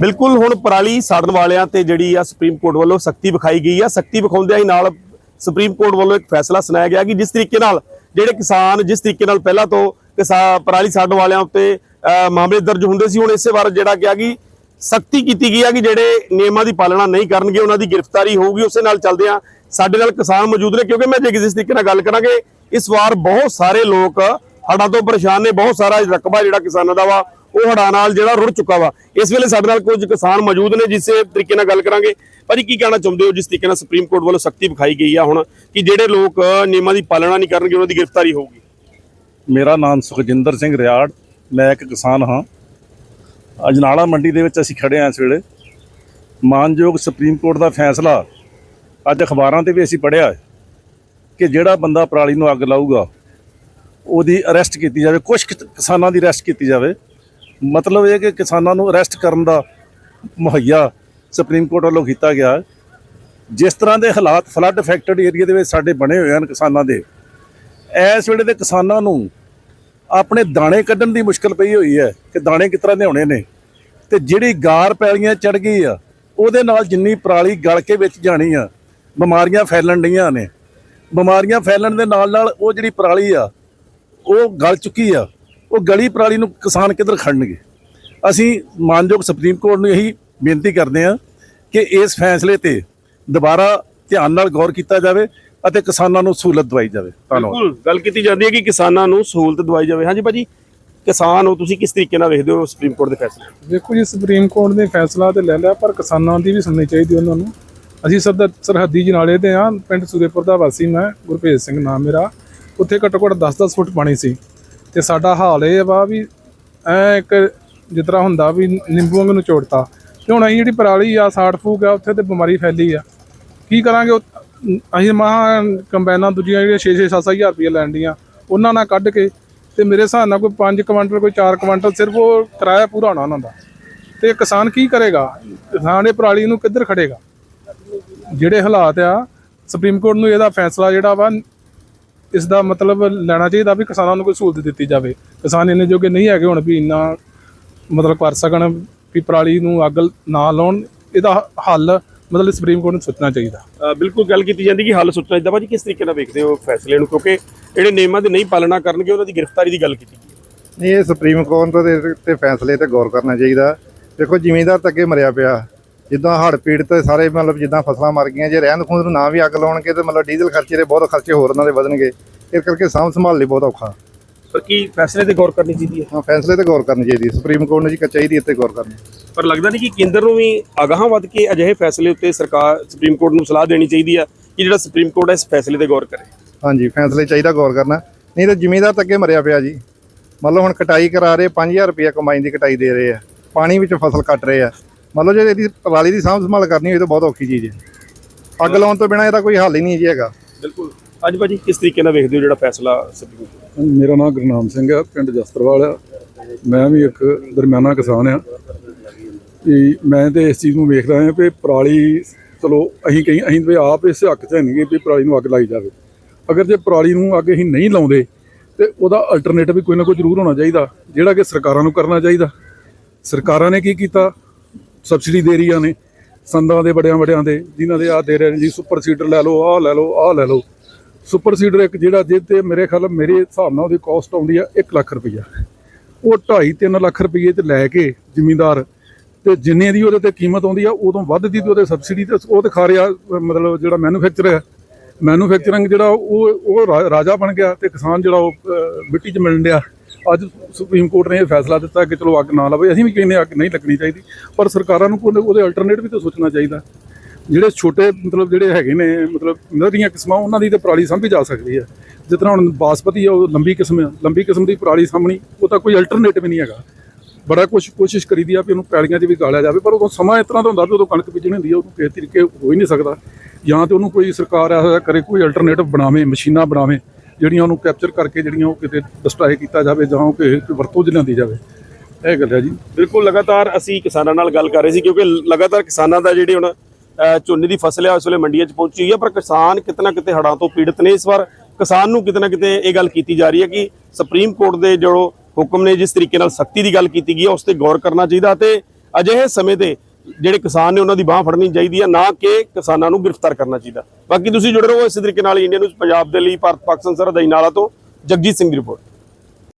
ਬਿਲਕੁਲ ਹੁਣ ਪਰਾਲੀ ਸਾੜਨ ਵਾਲਿਆਂ ਤੇ ਜਿਹੜੀ ਆ ਸੁਪਰੀਮ ਕੋਰਟ ਵੱਲੋਂ ਸਖਤੀ ਵਿਖਾਈ ਗਈ ਆ। ਸਖਤੀ ਵਿਖਾਉਂਦਿਆਂ ਹੀ ਨਾਲ ਸੁਪਰੀਮ ਕੋਰਟ ਵੱਲੋਂ ਇੱਕ ਫੈਸਲਾ ਸੁਣਾਇਆ ਗਿਆ ਕਿ ਜਿਸ ਤਰੀਕੇ ਨਾਲ ਜਿਹੜੇ ਕਿਸਾਨ ਜਿਸ ਤਰੀਕੇ ਨਾਲ ਪਹਿਲਾਂ ਤੋਂ ਕਿਸਾਨ ਪਰਾਲੀ ਸਾੜਨ ਵਾਲਿਆਂ ਉੱਤੇ ਮਾਮਲੇ ਦਰਜ ਹੁੰਦੇ ਸੀ, ਹੁਣ ਇਸੇ ਵਾਰ ਜਿਹੜਾ ਕਿਹਾ ਕਿ ਸਖਤੀ ਕੀਤੀ ਗਈ ਆ ਕਿ ਜਿਹੜੇ ਨਿਯਮਾਂ ਦੀ ਪਾਲਣਾ ਨਹੀਂ ਕਰਨਗੇ, ਉਹਨਾਂ ਦੀ ਗ੍ਰਿਫਤਾਰੀ ਹੋਊਗੀ। ਉਸੇ ਨਾਲ ਚੱਲਦੇ ਚੱਲਦਿਆਂ ਸਾਡੇ ਨਾਲ ਕਿਸਾਨ ਮੌਜੂਦ ਨੇ, ਕਿਉਂਕਿ ਮੈਂ ਜੇ ਜਿਸ ਤਰੀਕੇ ਨਾਲ ਗੱਲ ਕਰਾਂਗੇ, ਇਸ ਵਾਰ ਬਹੁਤ ਸਾਰੇ ਲੋਕ ਹੜ੍ਹਾਂ ਤੋਂ ਪਰੇਸ਼ਾਨ ਨੇ, ਬਹੁਤ ਸਾਰਾ ਰਕਬਾ ਜਿਹੜਾ ਕਿਸਾਨਾਂ ਦਾ ਵਾ ਉਹ ਹੜਾਂ ਨਾਲ ਜਿਹੜਾ ਰੁੜ ਚੁੱਕਾ ਵਾ। ਇਸ ਵੇਲੇ ਸਾਡੇ ਨਾਲ ਕੁਝ ਕਿਸਾਨ ਮੌਜੂਦ ਨੇ ਜਿਸੇ ਤਰੀਕੇ ਨਾਲ ਗੱਲ ਕਰਾਂਗੇ। ਭਾਜੀ, ਕੀ ਕਹਿਣਾ ਚਾਹੁੰਦੇ ਹੋ? ਜਿਸ ਤਰੀਕੇ ਨਾਲ ਸੁਪਰੀਮ ਕੋਰਟ ਵੱਲੋਂ ਸਖਤੀ ਵਿਖਾਈ ਗਈ ਆ ਹੁਣ, ਕਿ ਜਿਹੜੇ ਲੋਕ ਨਿਯਮਾਂ ਦੀ ਪਾਲਣਾ ਨਹੀਂ ਕਰਨਗੇ, ਉਹਨਾਂ ਦੀ ਗ੍ਰਿਫਤਾਰੀ ਹੋਊਗੀ? ਮੇਰਾ ਨਾਮ ਸੁਖਜਿੰਦਰ ਸਿੰਘ ਰਿਆੜ। ਮੈਂ ਇੱਕ ਕਿਸਾਨ ਹਾਂ। ਅਜਨਾਲਾ ਮੰਡੀ ਦੇ ਵਿੱਚ ਅਸੀਂ ਖੜੇ ਹਾਂ ਇਸ ਵੇਲੇ। ਮਾਨਯੋਗ ਸੁਪਰੀਮ ਕੋਰਟ ਦਾ ਫੈਸਲਾ ਅੱਜ ਅਖਬਾਰਾਂ ਤੇ ਵੀ ਅਸੀਂ ਪੜ੍ਹਿਆ ਕਿ ਜਿਹੜਾ ਬੰਦਾ ਪਰਾਲੀ ਨੂੰ ਅੱਗ ਲਾਊਗਾ, ਉਹਦੀ ਅਰੈਸਟ ਕੀਤੀ ਜਾਵੇ ਕੁਝ ਕਿਸਾਨਾਂ ਦੀ ਅਰੈਸਟ ਕੀਤੀ ਜਾਵੇ। ਮਤਲਬ ਇਹ ਕਿ ਕਿਸਾਨਾਂ ਨੂੰ ਅਰੈਸਟ ਕਰਨ ਦਾ ਮੁਹੱਈਆ ਸੁਪਰੀਮ ਕੋਰਟ ਵੱਲੋਂ ਕੀਤਾ ਗਿਆ। ਜਿਸ ਤਰ੍ਹਾਂ ਦੇ ਹਾਲਾਤ ਫਲੱਡ ਅਫੈਕਟਡ ਏਰੀਆ ਦੇ ਵਿੱਚ ਸਾਡੇ ਬਣੇ ਹੋਏ ਹਨ ਕਿਸਾਨਾਂ ਦੇ, ਇਸ ਵੇਲੇ ਦੇ ਕਿਸਾਨਾਂ ਨੂੰ ਆਪਣੇ ਦਾਣੇ ਕੱਢਣ ਦੀ ਮੁਸ਼ਕਲ ਪਈ ਹੋਈ ਹੈ ਕਿ ਦਾਣੇ ਕਿਸ ਤਰ੍ਹਾਂ ਲਿਆਉਣੇ ਨੇ। ਤੇ ਜਿਹੜੀ ਗਾਰ ਪੈਲੀਆਂ ਚੜ ਗਈ ਆ, ਉਹਦੇ ਨਾਲ ਜਿੰਨੀ ਪਰਾਲੀ ਗਲ ਕੇ ਵਿੱਚ ਜਾਣੀ ਆ, ਬਿਮਾਰੀਆਂ ਫੈਲਣ ਡੀਆਂ ਨੇ। ਬਿਮਾਰੀਆਂ ਫੈਲਣ ਦੇ ਨਾਲ ਨਾਲ ਉਹ ਜਿਹੜੀ ਪਰਾਲੀ ਆ, ਉਹ ਗਲ ਚੁੱਕੀ ਆ। ਉਹ ਗਲੀ ਪਰਾਲੀ ਨੂੰ ਕਿਸਾਨ ਕਿੱਧਰ ਖੜਨਗੇ? ਅਸੀਂ ਮਾਨਯੋਗ ਸੁਪਰੀਮ ਕੋਰਟ ਨੂੰ ਇਹੀ ਬੇਨਤੀ ਕਰਦੇ ਹਾਂ ਕਿ ਇਸ ਫੈਸਲੇ ਤੇ ਦੁਬਾਰਾ ਧਿਆਨ ਨਾਲ ਗੌਰ ਕੀਤਾ ਜਾਵੇ ਅਤੇ ਕਿਸਾਨਾਂ ਨੂੰ ਸਹੂਲਤ ਦਵਾਈ ਜਾਵੇ। ਧੰਨਵਾਦ। ਬਿਲਕੁਲ ਗੱਲ ਕੀਤੀ ਜਾਂਦੀ ਹੈ ਕਿ ਕਿਸਾਨਾਂ ਨੂੰ ਸਹੂਲਤ ਦਵਾਈ ਜਾਵੇ। ਹਾਂਜੀ ਭਾਜੀ ਕਿਸਾਨ ਹੋ ਤੁਸੀਂ ਕਿਸ ਤਰੀਕੇ ਨਾਲ ਵੇਖਦੇ ਹੋ ਸੁਪਰੀਮ ਕੋਰਟ ਦੇ ਫੈਸਲੇ? ਦੇਖੋ ਜੀ ਸੁਪਰੀਮ ਕੋਰਟ ਨੇ ਫੈਸਲਾ ਤੇ ਲੈ ਲਿਆ ਪਰ ਕਿਸਾਨਾਂ ਦੀ ਵੀ ਸੁਣਨੀ ਚਾਹੀਦੀ ਉਹਨਾਂ ਨੂੰ। ਅਸੀਂ ਸਭ ਸਰਹੱਦੀ ਜਨਾਲੇ ਦੇ ਆ ਪਿੰਡ ਸੂਰੇਪੁਰ ਦਾ ਵਾਸੀ ਮੈਂ ਗੁਰਭੇਜ ਸਿੰਘ ਨਾਮ ਮੇਰਾ। ਉੱਥੇ ਘੱਟੋ ਘੱਟ 10-10 ਫੁੱਟ ਪਾਣੀ ਸੀ। ਤੇ ਸਾਡਾ ਹਾਲ ਇਹ ਵਾ ਵੀ ਐ ਇੱਕ ਜਿਸ ਤਰ੍ਹਾਂ ਹੁੰਦਾ ਵੀ ਨਿੰਬੂ ਵਾਂਗ ਨੂੰ ਚੋੜਤਾ। ਤੇ ਹੁਣ ਅਸੀਂ ਜਿਹੜੀ ਪਰਾਲੀ ਆ, ਸਾੜ ਫੂਕ ਆ, ਉੱਥੇ ਤੇ ਬਿਮਾਰੀ ਫੈਲੀ ਆ। ਕੀ ਕਰਾਂਗੇ ਉਹ- ਅਸੀਂ ਮਹਾ ਕੰਬਾਈਨਾਂ ਦੂਜੀਆਂ ਜਿਹੜੀਆਂ 6-6 7-7 ਹਜ਼ਾਰ ਰੁਪਏ ਲੈਣ ਡੀਆਂ। ਉਹਨਾਂ ਨਾਲ ਕੱਢ ਕੇ ਤੇ ਮੇਰੇ ਹਿਸਾਬ ਨਾਲ ਕੋਈ 5 ਕੁਇੰਟਲ, ਕੋਈ 4 ਕੁਇੰਟਲ ਸਿਰਫ ਉਹ ਕਿਰਾਇਆ ਪੂਰਾ ਹੋਣਾ ਉਹਨਾਂ ਦਾ। ਤੇ ਕਿਸਾਨ ਕੀ ਕਰੇਗਾ? ਕਿਸਾਨ ਇਹ ਪਰਾਲੀ ਨੂੰ ਕਿੱਧਰ ਖੜੇਗਾ? ਜਿਹੜੇ ਹਾਲਾਤ ਆ, ਸੁਪਰੀਮ ਕੋਰਟ ਨੂੰ ਇਹਦਾ ਫੈਸਲਾ ਜਿਹੜਾ ਵਾ ਇਸ ਦਾ ਮਤਲਬ ਲੈਣਾ ਚਾਹੀਦਾ ਵੀ ਕਿਸਾਨਾਂ ਨੂੰ ਕੋਈ ਸਹੂਲਤ ਦਿੱਤੀ ਜਾਵੇ। ਕਿਸਾਨ ਇੰਨੇ ਜੋਗੇ ਨਹੀਂ ਹੈਗੇ ਹੁਣ ਵੀ ਇੰਨਾ ਮਤਲਬ ਕਰ ਸਕਣ ਵੀ ਪਰਾਲੀ ਨੂੰ ਅੱਗ ਨਾ ਲਾਉਣ। ਇਹਦਾ ਹੱਲ ਮਤਲਬ ਸੁਪਰੀਮ ਕੋਰਟ ਨੂੰ ਸੋਚਣਾ ਚਾਹੀਦਾ। ਬਿਲਕੁਲ ਗੱਲ ਕੀਤੀ ਜਾਂਦੀ ਕਿ ਹੱਲ ਸੁੱਟਣਾ ਚਾਹੀਦਾ। ਭਾਜੀ ਕਿਸ ਤਰੀਕੇ ਨਾਲ ਵੇਖਦੇ ਹੋ ਫੈਸਲੇ ਨੂੰ? ਕਿਉਂਕਿ ਜਿਹੜੇ ਨਿਯਮਾਂ ਦੀ ਨਹੀਂ ਪਾਲਣਾ ਕਰਨਗੇ ਉਹਨਾਂ ਦੀ ਗ੍ਰਿਫਤਾਰੀ ਦੀ ਗੱਲ ਕੀਤੀ ਗਈ ਹੈ। ਨਹੀਂ ਇਹ ਸੁਪਰੀਮ ਕੋਰਟ ਦੇ ਤੇ ਫੈਸਲੇ ਤੇ ਗੌਰ ਕਰਨਾ ਚਾਹੀਦਾ। ਦੇਖੋ ਜ਼ਿਮੀਂਦਾਰ ਤਾਂ ਅੱਗੇ ਮਰਿਆ ਪਿਆ। ਜਿੱਦਾਂ ਹੜ੍ਹ ਪੀੜਤ ਸਾਰੇ ਮਤਲਬ ਜਿੱਦਾਂ ਫਸਲਾਂ ਮਰ ਗਈਆਂ ਜੇ ਰਹਿੰਦ ਖੂੰਦ ਨੂੰ ਨਾ ਵੀ ਅੱਗ ਲਾਉਣਗੇ ਤੇ ਮਤਲਬ ਡੀਜ਼ਲ ਖਰਚੇ ਦੇ ਬਹੁਤ ਖਰਚੇ ਹੋਰ ਉਹਨਾਂ ਦੇ ਵਧਣਗੇ। ਇਸ ਕਰਕੇ ਸਾਂਭ ਸੰਭਾਲ ਲਈ ਬਹੁਤ ਔਖਾ। ਪਰ ਕੀ ਫੈਸਲੇ ਤੇ ਗੌਰ ਕਰਨੀ ਚਾਹੀਦੀ ਹੈ? ਹਾਂ ਫੈਸਲੇ ਤੇ ਗੌਰ ਕਰਨੀ ਚਾਹੀਦੀ ਸੁਪਰੀਮ ਕੋਰਟ ਨੂੰ ਜੀ ਚਾਹੀਦੀ ਇੱਥੇ ਗੌਰ ਕਰਨੀ। ਪਰ ਲੱਗਦਾ ਨਹੀਂ ਕਿ ਕੇਂਦਰ ਨੂੰ ਵੀ ਅਗਾਹਾਂ ਵੱਧ ਕੇ ਅਜਿਹੇ ਫੈਸਲੇ ਉੱਤੇ ਸਰਕਾਰ ਸੁਪਰੀਮ ਕੋਰਟ ਨੂੰ ਸਲਾਹ ਦੇਣੀ ਚਾਹੀਦੀ ਹੈ ਕਿ ਜਿਹੜਾ ਸੁਪਰੀਮ ਕੋਰਟ ਹੈ ਇਸ ਫੈਸਲੇ ਤੇ ਗੌਰ ਕਰੇ। ਹਾਂਜੀ ਫੈਸਲੇ ਚਾਹੀਦਾ ਗੌਰ ਕਰਨਾ। ਨਹੀਂ ਤਾਂ ਜ਼ਿਮੀਂਦਾਰ ਤਾਂ ਅੱਗੇ ਮਰਿਆ ਪਿਆ ਜੀ। ਮਤਲਬ ਹੁਣ ਕਟਾਈ ਕਰਾ ਰਹੇ 5000 ਰੁਪਏ ਕਮਾਈ ਦੀ ਕਟਾਈ ਦੇ ਰਹੇ ਆ। ਪਾਣੀ ਵਿੱਚ ਫਸਲ ਕੱਟ ਰਹੇ ਆ। ਮਤਲਬ ਜੇ ਇਹਦੀ ਪਰਾਲੀ ਦੀ ਸਾਂਭ ਸੰਭਾਲ ਕਰਨੀ ਹੋਈ ਤਾਂ ਬਹੁਤ ਔਖੀ ਚੀਜ਼ ਹੈ। ਅੱਗ ਲਾਉਣ ਤੋਂ ਬਿਨਾਂ ਇਹਦਾ ਕੋਈ ਹੱਲ ਹੀ ਨਹੀਂ ਜੀ ਹੈਗਾ। ਬਿਲਕੁਲ। ਅੱਜ ਭਾਜੀ ਕਿਸ ਤਰੀਕੇ ਨਾਲ ਵੇਖਦੇ ਹੋ ਜਿਹੜਾ ਫੈਸਲਾ ਸੁਪਰੀਮ ਕੋਰਟ ਮੇਰਾ ਨਾਮ ਗੁਰਨਾਮ ਸਿੰਘ ਆ ਪਿੰਡ ਜਸਤਰਵਾਲ ਆ। ਮੈਂ ਵੀ ਇੱਕ ਦਰਮਿਆਨਾ ਕਿਸਾਨ ਆ। ਵੀ ਮੈਂ ਤੇ ਇਸ ਚੀਜ਼ ਨੂੰ ਵੇਖਦਾ ਹਾਂ ਕਿ ਪਰਾਲੀ ਚਲੋ ਅਸੀਂ ਕਹੀਂ ਅਸੀਂ ਵੀ ਆਪ ਇਸ ਹੱਕ 'ਚ ਨਹੀਂ ਵੀ ਪਰਾਲੀ ਨੂੰ ਅੱਗ ਲਾਈ ਜਾਵੇ। ਅਗਰ ਜੇ ਪਰਾਲੀ ਨੂੰ ਅੱਗ ਅਸੀਂ ਨਹੀਂ ਲਾਉਂਦੇ ਤੇ ਉਹਦਾ ਅਲਟਰਨੇਟਿਵ ਵੀ ਕੋਈ ਨਾ ਕੋਈ ਜ਼ਰੂਰ ਹੋਣਾ ਚਾਹੀਦਾ ਜਿਹੜਾ ਕਿ ਸਰਕਾਰਾਂ ਨੂੰ ਕਰਨਾ ਚਾਹੀਦਾ। ਸਰਕਾਰਾਂ ਨੇ ਕੀ ਕੀਤਾ? ਸਬਸਿਡੀ ਦੇ ਰਹੀਆਂ ਨੇ, ਸੰਦਾਂ ਦੇ ਬੜਿਆਂ ਬੜਿਆਂ ਦੇ, ਜਿਨ੍ਹਾਂ ਦੇ ਆ ਦੇ ਰਹੇ ਨੇ, ਜੀ ਸੁਪਰ ਸੀਡਰ ਲੈ ਲਓ, ਆਹ ਲੈ ਲਓ, ਆਹ ਲੈ ਲਓ। ਸੁਪਰ ਸੀਡਰ ਇੱਕ ਜਿਹੜਾ ਜਿਹਦੇ ਮੇਰੇ ਖਿਆਲ ਮੇਰੇ ਹਿਸਾਬ ਨਾਲ ਉਹਦੀ ਕਾਸਟ ਆਉਂਦੀ ਆ 1 ਲੱਖ ਰੁਪਈਆ। ਉਹ 2.5 3 ਲੱਖ ਰੁਪਈਏ ਤੇ ਲੈ ਕੇ ਜ਼ਿਮੀਂਦਾਰ ਤੇ ਜਿੰਨੇ ਦੀ ਉਹਦੇ ਤੇ ਕੀਮਤ ਆਉਂਦੀ ਆ, ਉਦੋਂ ਵੱਧ ਦੀ ਤੇ ਉਹਦੇ ਸਬਸਿਡੀ ਤੇ ਉਹ ਦਿਖਾ ਰਿਹਾ, ਮਤਲਬ ਜਿਹੜਾ ਮੈਨੂਫੈਕਚਰ ਹੈ ਮੈਨੂਫੈਕਚਰਿੰਗ ਜਿਹੜਾ ਉਹ ਉਹ ਰਾਜਾ ਬਣ ਗਿਆ ਤੇ ਕਿਸਾਨ ਜਿਹੜਾ ਉਹ ਮਿੱਟੀ 'ਚ ਮਿਲਣ ਡਿਆ। ਅੱਜ ਸੁਪਰੀਮ ਕੋਰਟ ਨੇ ਇਹ ਫੈਸਲਾ ਦਿੱਤਾ ਕਿ ਚਲੋ ਅੱਗ ਨਾ ਲਵੇ, ਅਸੀਂ ਵੀ ਕਹਿੰਦੇ ਅੱਗ ਨਹੀਂ ਲੱਗਣੀ ਚਾਹੀਦੀ, ਪਰ ਸਰਕਾਰਾਂ ਨੂੰ ਉਹਦੇ ਅਲਟਰਨੇਟ ਵੀ ਤਾਂ ਸੋਚਣਾ ਚਾਹੀਦਾ। ਜਿਹੜੇ ਛੋਟੇ ਮਤਲਬ ਜਿਹੜੇ ਹੈਗੇ ਨੇ, ਮਤਲਬ ਨਦੀਆਂ ਕਿਸਮਾਂ, ਉਹਨਾਂ ਦੀ ਤੇ ਪਰਾਲੀ ਸਾਂਭੀ ਜਾ ਸਕਦੀ ਹੈ। ਜਿਸ ਤਰ੍ਹਾਂ ਹੁਣ ਬਾਸਪਤੀ ਆ, ਉਹ ਲੰਬੀ ਕਿਸਮ ਹੈ ਲੰਬੀ ਕਿਸਮ ਦੀ ਪਰਾਲੀ ਸਾਂਭਣੀ, ਉਹ ਤਾਂ ਕੋਈ ਅਲਟਰਨੇਟਿਵ ਨਹੀਂ ਹੈਗਾ। ਬੜਾ ਕੁਝ ਕੋਸ਼ਿਸ਼ ਕਰੀਦੀ ਆ ਵੀ ਉਹਨੂੰ ਪੈਲੀਆਂ 'ਚ ਵੀ ਗਾਲਿਆ ਜਾਵੇ, ਪਰ ਉਦੋਂ ਸਮਾਂ ਇਸ ਤਰ੍ਹਾਂ ਦਾ ਹੁੰਦਾ ਵੀ ਉਦੋਂ ਕਣਕ ਬੀਜਣੀ ਹੁੰਦੀ ਆ ਉਹਨੂੰ ਕਿਸੇ ਤਰੀਕੇ ਹੋ ਹੀ ਨਹੀਂ ਸਕਦਾ। ਜਾਂ ਤੇ ਉਹਨੂੰ ਕੋਈ ਸਰਕਾਰ ਐਸਾ ਕਰੇ, ਕੋਈ ਅਲਟਰਨੇਟਿਵ ਬਣਾਵੇ, ਮਸ਼ੀਨਾਂ ਬਣਾਵੇ ਜਿਹੜੀਆਂ ਉਹਨੂੰ ਕੈਪਚਰ ਕਰਕੇ ਜਿਹੜੀਆਂ ਉਹ ਕਿਤੇ ਡਿਸਟਰਾਏ ਕੀਤਾ ਜਾਵੇ ਜਾਂ ਉਹ ਕਿਸੇ ਵਰਤੋਂ 'ਚ ਲਿਆਂਦੀ ਜਾਵੇ। ਇਹ ਗੱਲ ਹੈ ਜੀ। ਬਿਲਕੁਲ, ਲਗਾਤਾਰ ਅਸੀਂ ਕਿਸਾਨਾਂ ਨਾਲ ਗੱਲ ਕਰ ਰਹੇ ਸੀ ਕਿਉਂਕਿ ਲਗਾਤਾਰ ਕਿਸਾਨਾਂ ਦਾ ਜਿਹੜੇ ਹੁਣ ਝੋਨੇ ਦੀ ਫਸਲ ਹੈ ਉਸ ਵੇਲੇ ਮੰਡੀਆਂ 'ਚ ਪਹੁੰਚੀ ਹੋਈ ਹੈ ਪਰ ਕਿਸਾਨ ਕਿਤੇ ਨਾ ਕਿਤੇ ਹੜ੍ਹਾਂ ਤੋਂ ਪੀੜਤ ਨੇ ਇਸ ਵਾਰ। ਕਿਸਾਨ ਨੂੰ ਕਿਤੇ ਨਾ ਕਿਤੇ ਇਹ ਗੱਲ ਕੀਤੀ ਜਾ ਰਹੀ ਹੈ ਕਿ ਸੁਪਰੀਮ ਕੋਰਟ ਦੇ ਜੋ ਹੁਕਮ ਨੇ, ਜਿਸ ਤਰੀਕੇ ਨਾਲ ਸਖਤੀ ਦੀ ਗੱਲ ਕੀਤੀ ਗਈ ਹੈ, ਉਸ ਤੇ ਗੌਰ ਕਰਨਾ ਚਾਹੀਦਾ ਤੇ ਅਜਿਹੇ ਸਮੇਂ ਤੇ ਜਿਹੜੇ ਕਿਸਾਨ ਨੇ ਉਹਨਾਂ ਦੀ ਬਾਹ ਫੜਨੀ ਚਾਹੀਦੀ ਹੈ ਨਾ ਕਿ ਕਿਸਾਨਾਂ ਨੂੰ ਗ੍ਰਿਫਤਾਰ ਕਰਨਾ ਚਾਹੀਦਾ। ਬਾਕੀ ਤੁਸੀਂ ਜੁੜੇ ਰਹੋ ਇਸੇ ਤਰੀਕੇ ਨਾਲ ਇੰਡੀਆ ਨਿਊਜ਼ ਪੰਜਾਬ ਦੇ ਲਈ, ਭਾਰਤ ਪਾਕਿਸਤਾਨ ਸਰਹੱਦ ਨਾਲਾ ਤੋਂ ਜਗਜੀਤ ਸਿੰਘ ਦੀ ਰਿਪੋਰਟ।